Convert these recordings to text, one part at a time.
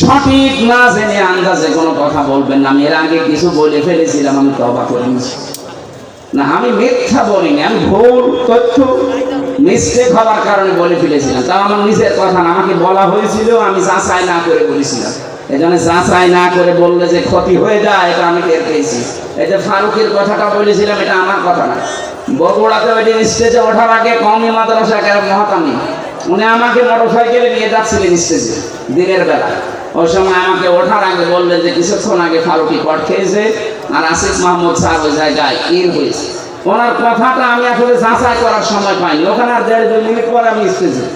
সঠিক না জেনে আন্দাজে কোনো কথা বলবেন না। আমি এর আগে কিছু বলে ফেলেছিলাম, আমি তবা করে না, আমি মিথ্যা বলিনি, আমি ভুল তথ্য মিস্টেক হওয়ার কারণে বলে ফেলেছিলাম। তাও আমার নিজের কথা না, আমাকে বলা হয়েছিল, আমি যাচাই না করে বলেছিলাম। এই জন্য যাচাই না করে বললে যে ক্ষতি হয়ে যায়, এটা আমি টের পেয়েছি। এই যে ফারুকের কথাটা বলেছিলাম, এটা আমার কথা না। বগুড়াতে ওই স্টেজে ওঠার আগে কমই মাদ্রাসা মহাতামি। উনি আমাকে মোটর সাইকেলে নিয়ে যাচ্ছিলেন স্টেজে দিনের বেলা। ওই সময় আমাকে ওঠার আগে বললেন যে কিছুক্ষণ আগে ফারুকি কট খেয়েছে, আর আসিফ মাহমুদ সাহেব ওই জায়গায় ইন হয়েছে। ওনার কথাটা আমি আসলে যাচাই করার সময় পাইনি। ওখানে আর দেড় দুই মিনিট পরে আমি স্টেজে।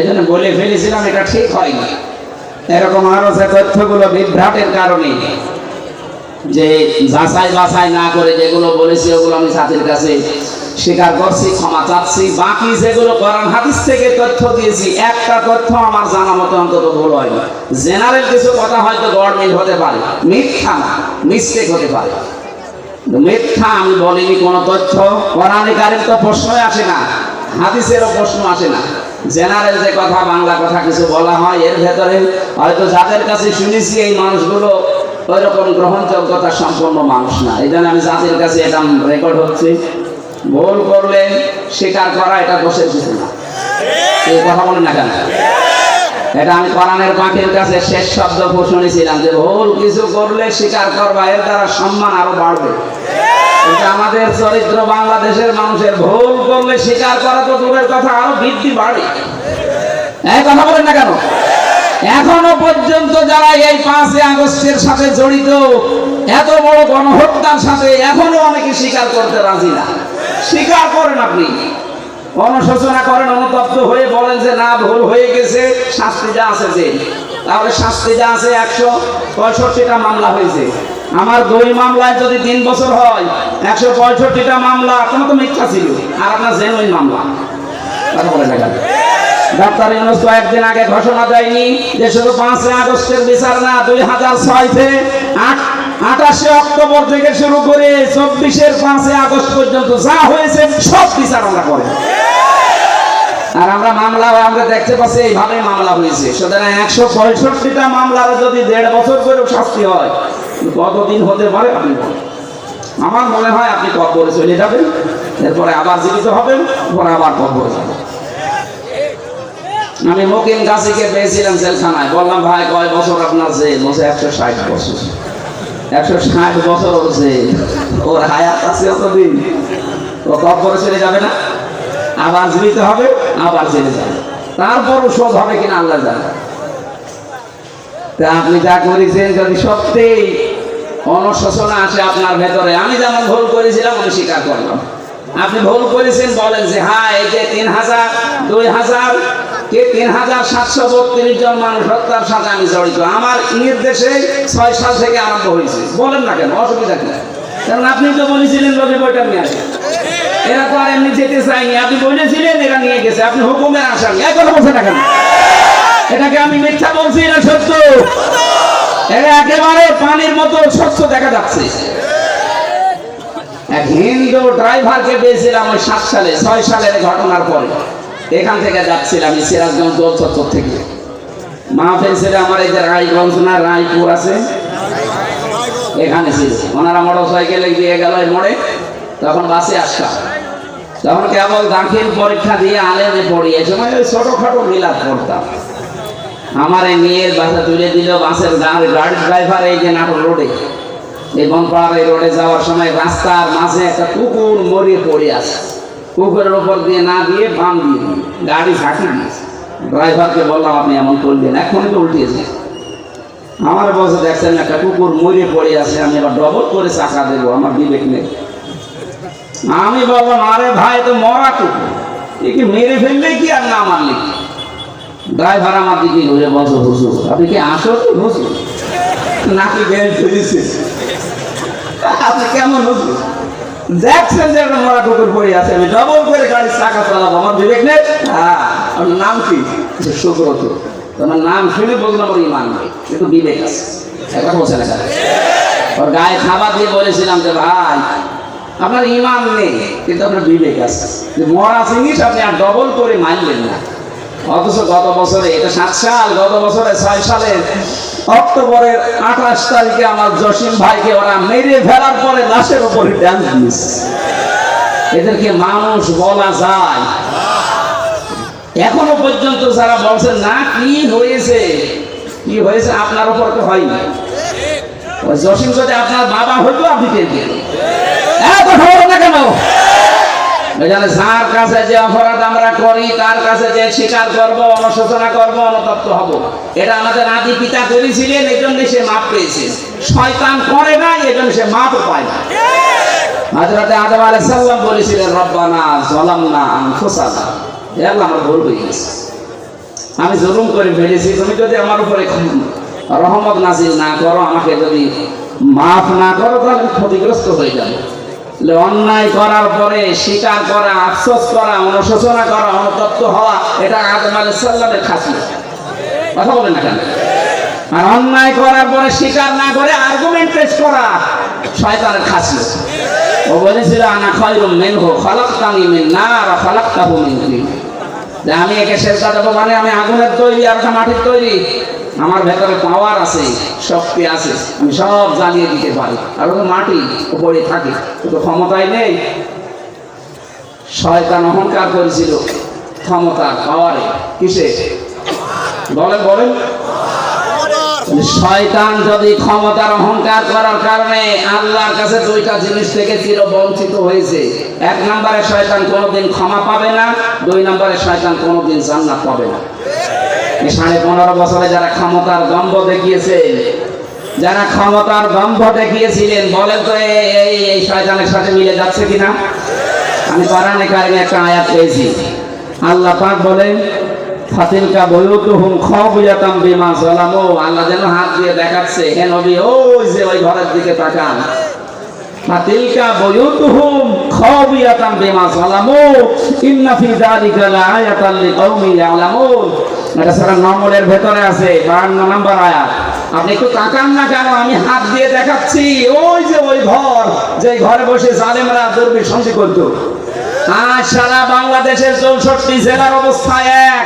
এই জন্য বলে ফেলেছিলাম, এটা ঠিক হয়নি। এরকম আরও যে তথ্যগুলো বিভ্রাটের কারণে যে যাচাই বাছাই না করে যেগুলো বলেছি, ওগুলো আমি জাতির কাছে স্বীকার করছি, ক্ষমা চাচ্ছি। বাকি যেগুলো কোরআন হাদিস থেকে তথ্য দিয়েছি, একটা তথ্য আমার জানা মতো অন্তত ভুল হয় না। জেনারেল কিছু কথা হয়তো গড়মিল হতে পারে, মিথ্যা না মিস্টেক হতে পারে। মিথ্যা আমি বলিনি কোনো তথ্য, কোরআনে কারের তো প্রশ্নই আসে না, হাদিসেরও প্রশ্ন আসে না। জেনারেল যে কথা, বাংলা কথা কিছু বলা হয়, এর ভেতরে হয়তো যাদের কাছে শুনেছি এই মানুষগুলো ওই রকম গ্রহণযোগ্যতা সম্পন্ন মানুষ না। এই আমি যাদের কাছে এটা রেকর্ড হচ্ছে। ভুল করলে স্বীকার করা এটা বসে কিছু না। এই কথা বলেন না কেন? এটা আমি কোরআনের পাখির কাছে শেষ শব্দ শুনেছিলাম যে ভুল কিছু করলে স্বীকার করবা, এর দ্বারা সম্মান আরও বাড়বে। এটা আমাদের চরিত্র বাংলাদেশের মানুষের ভুল করলে স্বীকার করা তো দূরের কথা, আরও বৃদ্ধি বাড়ে এই কথা বলেন না কেন? এখনও পর্যন্ত যারা এই পাঁচই আগস্টের সাথে জড়িত, এত বড় গণহত্যার সাথে এখনও অনেকে স্বীকার করতে রাজি না। স্বীকার করেন আপনি। অনুশোচনা করেন, অনুতপ্ত হয়ে বলেন যে না, ভুল হয়ে গেছে, শাস্তি যা আছে যে তাহলে শাস্তি যা আছে একশো পঁয়ষট্টিটা মামলা হয়েছে। আমার দুই মামলায় যদি তিন বছর হয়, একশো পঁয়ষট্টিটা মামলা, কোনো তো মিথ্যা ছিল, আর আপনার জেনুইন মামলা। কথা বলে ডাক্তার ইউনুস কয়েকদিন আগে ঘোষণা দেয়নি যে শুধু পাঁচই আগস্টের বিচার না, দুই হাজার ছয় থেকে আট, আঠাশে অক্টোবর থেকে শুরু করে চব্বিশের পাঁচই আগস্ট পর্যন্ত যা হয়েছে, সব বিচার আমরা করি। আর আমরা মামলা, আমরা দেখতে পাচ্ছি এইভাবে মামলা হয়েছে। সুতরাং একশো পঁয়ষট্টিটা মামলার যদি দেড় বছর করেও শাস্তি হয়, কতদিন হতে পারে আপনি আমার মনে হয় আপনি কবরে চলে যাবেন এরপরে আবার জীবিত হবেন, পরে আবার কবরে যাবেন আমি মকিম গাছিকে পেয়েছিলাম জেলখানায়। বললাম, ভাই, কয় বছর আপনার জেল? বলছে, একশো ষাট বছর। একশো ষাট বছর ওর জেল। ওর হায়াত আছে অতদিন ও কবরে চলে যাবে না? আবার জীবিত হবে, আবার জেলে যাবে। তারপরও শোধ হবে কিনা আল্লাহ জানে। তা আপনি যা করেছেন, যদি সত্যিই অনুশোচনা আসে আপনার ভেতরে, আমি যেমন ভুল করেছিলাম, আমি স্বীকার করলাম। আপনি ভুল করেছেন, বলেন যে হ্যাঁ এই যে তিন হাজার, দুই হাজার কে তিন হাজার সাতশো বত্রিশ জন মানুষ হত্যার সাথে আমি জড়িত। আমার নির্দেশে ছয় সাল থেকে আরম্ভ হয়েছে। বলেন না কেন, অসুবিধা কি? কারণ আপনি তো বলেছিলেন বইটা নিয়ে এরা তো আর এমনি যেতে আপনি বলেছিলেন এরা নিয়ে গেছে। আপনি হুকুমের কেন? এটাকে আমি মিথ্যা বলছি না সত্য? একেবারে পানির মতো স্বচ্ছ দেখা যাচ্ছে। এক হিন্দু ড্রাইভারকে পেয়েছিলাম ওই সাত সালে, ছয় সালের ঘটনার পরে। এখান থেকে যাচ্ছিলাম সিরাজগঞ্জ দোল চত্বর থেকে। মাহফিল ছেলে আমার এই যে রায়গঞ্জ না, রায়পুর আছে। এখানে ছিল। ওনারা মোটর সাইকেলে গিয়ে গেল মোড়ে, তখন বাসে আসলাম। তখন কেবল দাখিল পরীক্ষা দিয়ে আলেমে পড়ি। এই সময় ওই ছোটোখাটো মিলাদ পড়তাম। আমার এই মেয়ের বাসা তুলে দিল বাসের গাড়ি ড্রাইভার এই যে নাটোর রোডে। এই বনপাড়ার এই রোডে যাওয়ার সময় রাস্তার মাঝে একটা কুকুর মরিয়ে পড়ে আছে। কুকুরের উপর দিয়ে না দিয়ে বাম দিয়ে দিই গাড়ি ঝাঁকি দিয়েছে। ড্রাইভারকে বললাম, আপনি এমন করলেন এখনই তো উল্টিয়েছে আমার বসে দেখছেন, একটা কুকুর মরে পড়ে আছে, আমি আবার ডবল করে চাকা দেবো, আমার বিবেক নেই। আমি বললাম, আরে ভাই, তো মরা কুকুর। একে মেরে ফেললে কি আর না মারলে কি? ড্রাইভার আমার দিকে ঘুরে বসো হুজুর, আপনি কি আসো কি হুজুর? নাকি বেল ফেলেছে? আপনি কেমন হুজুর? দেখছেন যে একটা মরা কুকুর পড়ে আছে আমি ডবল করে গাড়ির চাকা চালাবো আমার বিবেক নেই? হ্যাঁ আপনার নাম কি? সুব্রত। তোমার নাম শুনে বললাম ওর ইমান নেই কিন্তু বিবেক আছে। একবার বলছে না ওর গায়ে খাবার দিয়ে বলেছিলাম যে ভাই আপনার ইমান নেই কিন্তু আপনার বিবেক আছে। যে মরা জিনিস আপনি আর ডবল করে মানলেন না। অথচ গত বছরে এটা সাত সাল গত বছরে ছয় সালে অক্টোবরের আঠাশ তারিখে আমার জসিম ভাইকে ওরা মেরে ফেলার পরে লাশের উপরে ড্যান্স দিচ্ছে এদেরকে মানুষ বলা যায়। এখনও পর্যন্ত যারা বলছেন না, কি হয়েছে? কি হয়েছে? আপনার উপর তো হয়নি। ওই জসিম যদি আপনার বাবা হইতো, আপনি টের পেতেন। এত কথা না কেন? যার কাছে যে অপরাধ আমরা করি, তার কাছে যে স্বীকার করব, অনুশোচনা করব, অনুতপ্ত হব। এটা আমাদের আদি পিতা এই সে মাপ পেয়েছে। শয়তান করে না, এই জন্য সে মাপ পায় না। হাজরাতে আদম আলাইহিস সালাম বলেছিলেন, রব্বানা যালামনা আনফুসানা। হে আল্লাহ, আমরা ভুল হয়ে আমি জুলুম করে ফেলেছি, তুমি যদি আমার উপরে রহমত নাজিল না করো, আমাকে যদি মাফ না করো, তাহলে ক্ষতিগ্রস্ত হয়ে যাবে। অন্যায় করার পরে, স্বীকার করা, আফসোস করা, অনুশোচনা করা, অনুতপ্ত হওয়া, এটা আদম আলাইহিস সালামের খাসিয়ত কথা বলেন না কেন? আর অন্যায় করার পরে স্বীকার না করে আর্গুমেন্ট পেশ করা, শয়তানের খাসিয়ত ও বলেছিল, আনা খয়রুম মিনহু, খালাকতানি মিন নার, খালাকতাহু মিন আমি একে শেষদা দেবো মানে আমি আগুনের তৈরি, আর মাটির তৈরি। আমার ভেতরে পাওয়ার আছে, শক্তি আছে, আমি সব জ্বালিয়ে দিতে পারি। ওটা মাটি উপরে থাকে তো ক্ষমতায় নেই। শয়তান অহংকার করেছিল ক্ষমতার পাওয়ারে কিসে? বলেন বলেন। শয়তান যদি ক্ষমতার অহংকার করার কারণে আল্লাহর কাছে দুইটা জিনিস থেকে চির বঞ্চিত হয়েছে। এক নম্বরে শয়তান কোনোদিন ক্ষমা পাবে না, দুই নম্বরে শয়তান কোনোদিন জান্নাত পাবে না। সাড়ে পনেরো বছরে যারা ক্ষমতার দম্ভ দেখিয়েছে, যারা ক্ষমতার দম্ভ দেখিয়েছিলেন, বলেন তো এই- এই শয়তানের সাথে মিলে যাচ্ছে কিনা? আমি কোরআনে কারিমে একটা আয়াত পেয়েছি। আল্লাহ পাক বলেন, ফাতিলকা বয়ুতুহুম খাবিয়াতাম বিমা যালামু। আল্লাহ যেন হাত দিয়ে দেখাচ্ছে, হে নবী, ওই যে ওই ঘরের দিকে তাকান। ফাতিলকা বয়ুতুহুম খাবিয়াতাম বিমা যালামু। ইন্না ফি যালিকা লাআয়াতান লিকাউমিন ইয়ালামুন। নম্বরের ভেতরে আছে 52 নম্বর আয়াত। আপনি একটু তাকান না কেন, আমি হাত দিয়ে দেখাচ্ছি। ওই যে ওই ঘর যে ঘরে বসে জালেমরা করতো। সারা বাংলাদেশের চৌষট্টি জেলার অবস্থা এক।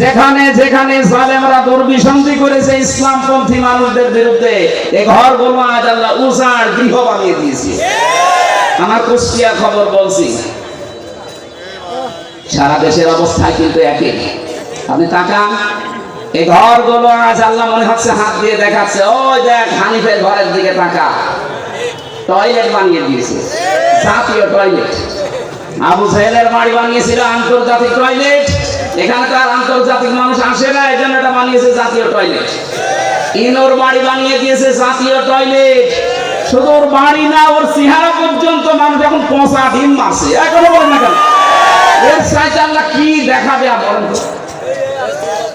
যেখানে যেখানে জালেমরা দুর্বিসন্ধি করেছে, ইসলামপন্থী মানুষদের বিরুদ্ধে এই ঘরগুলো আজ আল্লাহ উজাড় গৃহ বানিয়ে দিয়েছে। আমার কুষ্টিয়া খবর বলছি, সারা দেশের অবস্থা কিন্তু একই। আপনি তাকান। এই ঘরগুলো আজ আল্লাহ মনে হচ্ছে হাত দিয়ে দেখাচ্ছে। ওই দেখ, হানিফের ঘরের দিকে তাকা। টয়লেট বানিয়ে দিয়েছে। জাতীয় টয়লেট। আবু সাহেলের বাড়ি বানিয়েছিল আন্তর্জাতিক টয়লেট। এখানে তো আন্তর্জাতিক মানুষ আসে না এই জন্য এটা বানিয়েছে জাতীয় টয়লেট। ইনোর বাড়ি বানিয়ে দিয়েছে জাতীয় টয়লেট। শুধু ওর বাড়ি না, ওর চেহারা পর্যন্ত মানুষ এখন পচা ডিম মারছে এখনও বলেন না কেন? এর সাইতে আল্লাহ কি দেখাবে তো?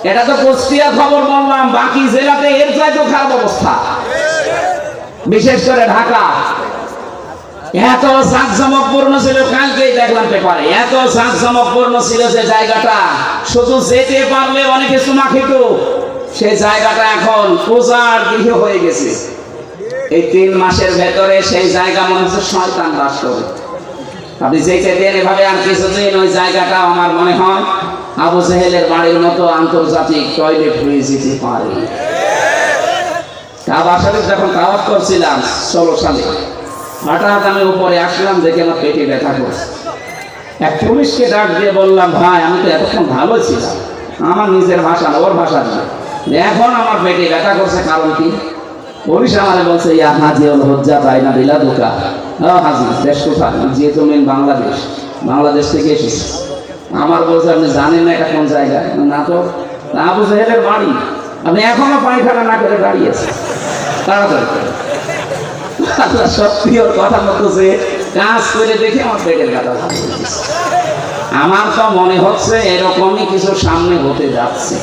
এটা তো কুষ্টিয়া খবর বললাম, বাকি জেলাতে এর চাইতেও খারাপ অবস্থা। বিশেষ করে ঢাকা। এত জাঁকজমকপূর্ণ ছিল, কালকেই দেখলাম পেপারে এত জাঁকজমকপূর্ণ ছিল যে জায়গাটা। শুধু যেতে পারলে অনেকে চুমা খেত। সেই জায়গাটা এখন পূজার গৃহ হয়ে গেছে। এই তিন মাসের ভেতরে সেই জায়গা মনে হচ্ছে শয়তান বাস করে আপনি যেতে দেন এভাবে আর কিছুদিন ওই জায়গাটা আমার মনে হয়। আবু জেহেলের বাড়ির মতো আন্তর্জাতিক টয়লেট হয়ে যেতে পারে। কাবা শরীফ যখন দাওয়াত করছিলাম, ষোলো সালে, হঠাৎ আমি উপরে আসলাম, দেখে আমার পেটে ব্যথা করছে। এক পুলিশকে ডাক দিয়ে বললাম, ভাই, আমি তো এতক্ষণ ভালো ছিলাম। আমার নিজের ভাষা ওর ভাষা না। এখন আমার পেটে ব্যথা করছে, কারণ কি? পুলিশ আমারে বলছে, ইয়া হাজি হল হজ্জা তাই না দিলা দোকা হাজি দেশ কোথায়? যে তুমি বাংলাদেশ বাংলাদেশ থেকে এসেছি। আমার বলছে, আপনি জানেন না এটা কোন জায়গায় না তো। আবু সাহেবের বাড়ি। আপনি এখনও পায়খানা না করে। দাঁড়িয়েছে তাড়াতাড়ি কথা মতো যে কাজ করে দেখে আমার পেটের গেছে। আমার তো মনে হচ্ছে এরকমই কিছু সামনে হতে যাচ্ছে।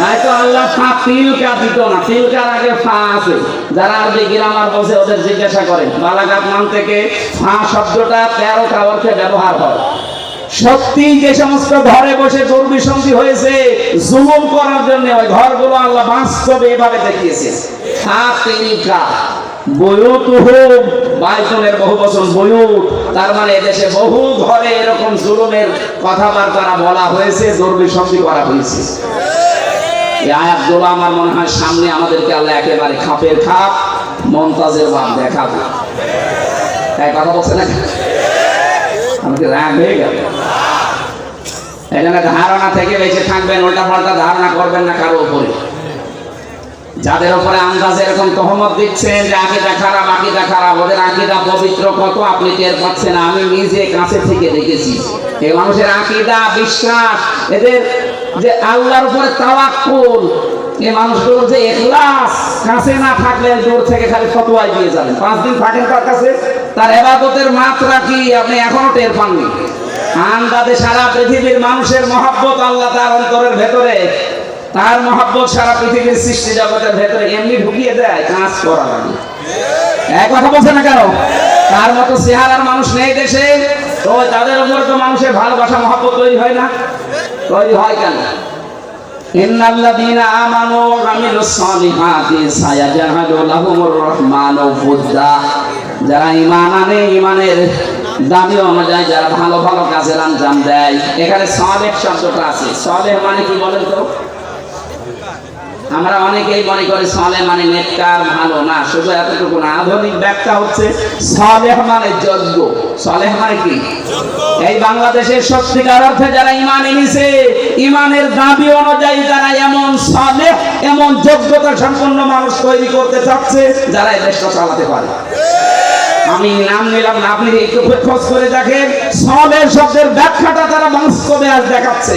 নাই তো আল্লাহ ফা তিলকা দিত না। তিলকার আগে ফা আছে। যারা আরবি গ্রামার বলছে, ওদের জিজ্ঞাসা করেন, বালাঘাট নাম থেকে ফা শব্দটা তেরোটা অর্থে ব্যবহার হয়। সত্যি যে সমস্ত ঘরে বসে দুর্বিসন্ধি হয়েছে, জুলুম করার জন্য ওই ঘরগুলো আল্লাহ বাস্তবে এভাবে দেখিয়েছে। মানে আমার মনে হয় সামনে আমাদেরকে আল্লাহ একেবারে খাপের খাপ, মমতাজের ভাব দেখাবে। তাই কথা বলছে না ধারণা থেকে বেঁচে থাকবেন পাল্টা ধারণা করবেন না কারও উপরে। যাদের উপরে আন্দাজ এরকম তহমত দিচ্ছেন যে আকিদা খারাপ আকিদা খারাপ ওদের পবিত্র কত আপনি টের পাচ্ছেন আমি নিজে কাছে থেকে দেখেছি। এই মানুষের আকিদা, বিশ্বাস, এদের যে আল্লাহর উপরে তাওয়াক্কুল এই মানুষগুলোর যে এখলাস কাছে না থাকলে দূর থেকে খালি ফতোয়াই দিয়ে যাবেন পাঁচ দিন থাকেন তার কাছে? তার এবাদতের মাত্রা কি আপনি এখনও টের পাননি? আন্দাজে সারা পৃথিবীর মানুষের মহাব্বত আল্লাহ তার অন্তরের ভেতরে। তার মহাব্বত সারা পৃথিবীর সৃষ্টি জগতের ভেতরে এমনি ঢুকিয়ে দেয়, কাজ করা এক কথা বলছে না কেন? তার মতো চেহারার মানুষ নেই দেশে। তো তাদের উপরে তো মানুষের ভালোবাসা, মহাব্বত তৈরি হয় না? তৈরি হয় কেন? বুদ্দা। যারা ঈমান আনে, ঈমানের দাবি অনুযায়ী যারা ভালো ভালো কাজের আঞ্জাম দেয়। এখানে সালেহ শব্দটা আছে। সালেহ মানে কি বলেন তো? আমরা অনেকেই মনে করি সলে মানে নেককার ভালো না। শুধু এতটুকু না আধুনিক ব্যাখ্যা হচ্ছে সালেহ মানে যজ্ঞ সালেহ মানে কি? এই বাংলাদেশের সত্যিকার অর্থে যারা ইমান এনেছে ইমানের দাবি অনুযায়ী যারা এমন সালেহ এমন যোগ্যতা সম্পন্ন মানুষ তৈরি করতে চাচ্ছে যারা এই দেশটা চালাতে পারে। আমি নাম নিলাম না, আপনি একটু খোঁজ করে দেখেন। সলের শব্দের ব্যাখ্যাটা তারা বাস্তবে আজ দেখাচ্ছে।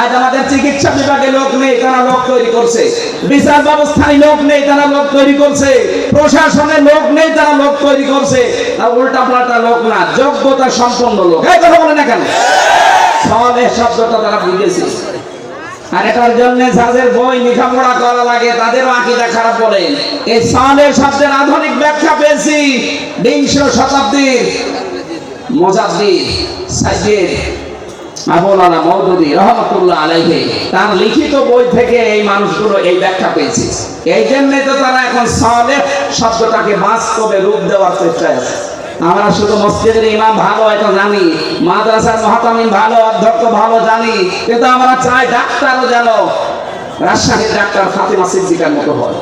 আজ আমাদের চিকিৎসা বিভাগে লোক নেই, তারা লোক তৈরি করছে। বিচার ব্যবস্থায় লোক নেই, তারা লোক তৈরি করছে। প্রশাসনে লোক নেই, তারা লোক তৈরি করছে। আর উল্টা পাল্টা লোক না, যোগ্যতা সম্পন্ন লোক। এই কথা বলে না কেন? সলের শব্দটা তারা বুঝেছে। জন্য বই লেখাপড়া করা লাগে আকিদা খারাপ এই সালের আধুনিক ব্যাখ্যা পেয়েছি। বিংশ শতাব্দীর আবুলানা মৌদুদি রহমতুল্লাহ তার লিখিত বই থেকে এই মানুষগুলো এই ব্যাখ্যা পেয়েছে। এই জন্য তো তারা এখন সালেহ শব্দটাকে বাস্তবে রূপ দেওয়ার চেষ্টায় আছে। আমরা শুধু মসজিদের ইমাম ভালো হয়তো জানি, মাদ্রাসার মহাতামিম ভালো, অধ্যক্ষ ভালো জানি, কিন্তু আমরা চাই ডাক্তারও যেন, রাজশাহীর ডাক্তার ফাতিমা সিদ্দিকার মতো হয়।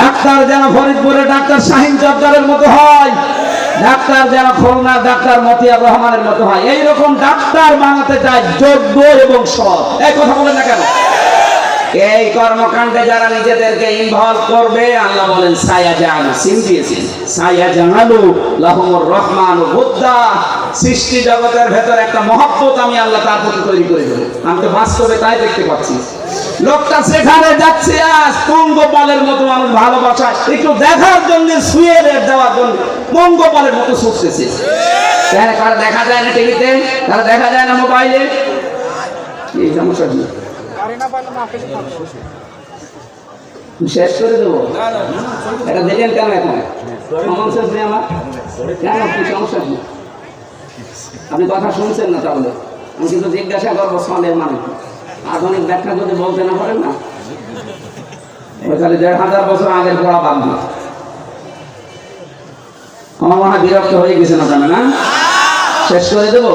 ডাক্তার যেন ফরিদপুরের ডাক্তার শাহিন জব্দারের মতো হয়। ডাক্তার যেন খুলনার ডাক্তার মতিয়া রহমানের মতো হয়। এইরকম ডাক্তার বানাতে চায় যোগ্য এবং সৎ। এই কথা বলেন না কেন? এই কর্মকাণ্ডে যারা নিজেদেরকে ইনভলভ করবে, আল্লাহ বলেন সায়া জাহানু সিম দিয়েছেন। সায়া জাহানু লাহুমুর রহমান বুদ্ধা সৃষ্টি জগতের ভেতর একটা মহব্বত আমি আল্লাহ তার প্রতি তৈরি করে দেবো। আমি তো বাস্তবে তাই দেখতে পাচ্ছি। লোকটা সেখানে যাচ্ছে, আজ পঙ্গপালের মতো মানুষ ভালোবাসা একটু দেখার জন্য শুয়ে দেওয়ার জন্য পঙ্গপালের মতো ছুটতেছে। কারা দেখা যায় না টিভিতে? কারা দেখা যায় না মোবাইলে? এই সমস্যা শেষ করে দেবো? এটা দেখেন কেন এখন? সমস্যা নেই আমার? কেন? কি সমস্যা কি আপনি কথা শুনছেন না তাহলে। আমি কিন্তু জিজ্ঞাসা করব সলের মানে। আধুনিক ব্যাখ্যা যদি বলতে না পারেন না? তাহলে দেড় হাজার বছর আগের পড়া বাদ দিই আমার মনে হয় বিরক্ত হয়ে গেছে না জানে না শেষ করে দেবো?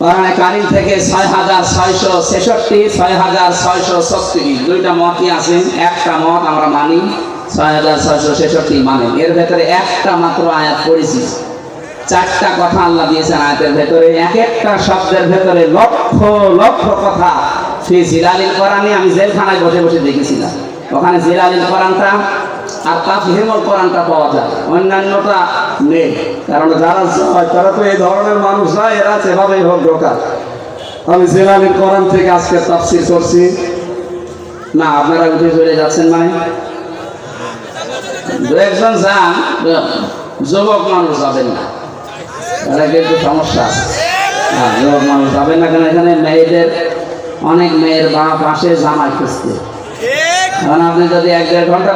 কোরআনে থেকে ছয় হাজার ছয়শো ছেষট্টি ছয় হাজার ছয়শো ছত্রিশ। দুইটা মতই আছেন একটা মত আমরা মানি ছয় হাজার ছয়শো ছেষট্টি মানেন এর ভেতরে একটা মাত্র আয়াত পড়েছি। চারটা কথা আল্লাহ দিয়েছেন আয়াতের ভেতরে। এক একটা শব্দের ভেতরে লক্ষ লক্ষ কথা। সেই জিলালিল কোরআনে আমি জেলখানায় বসে বসে দেখেছিলাম। ওখানে জিলালিল কোরআনটা আর তাফহিমুল কোরআনটা পাওয়া যায়। অন্যান্যটা কারণ যারা তারা তো এই ধরনের মানুষ না, এরা সেভাবেই হোক আমি কোরআন থেকে আজকে তাফসির করছি। না, আপনারা উঠে চলে যাচ্ছেন মানে? দু একজন যান, যুবক মানুষ যাবেন না। তারা সমস্যা আছে? যুবক মানুষ যাবেন না কেন এখানে মেয়েদের, অনেক মেয়ের বা পাশে জামাই খুঁজতে। কারণ আপনি যদি এক দেড় ঘণ্টা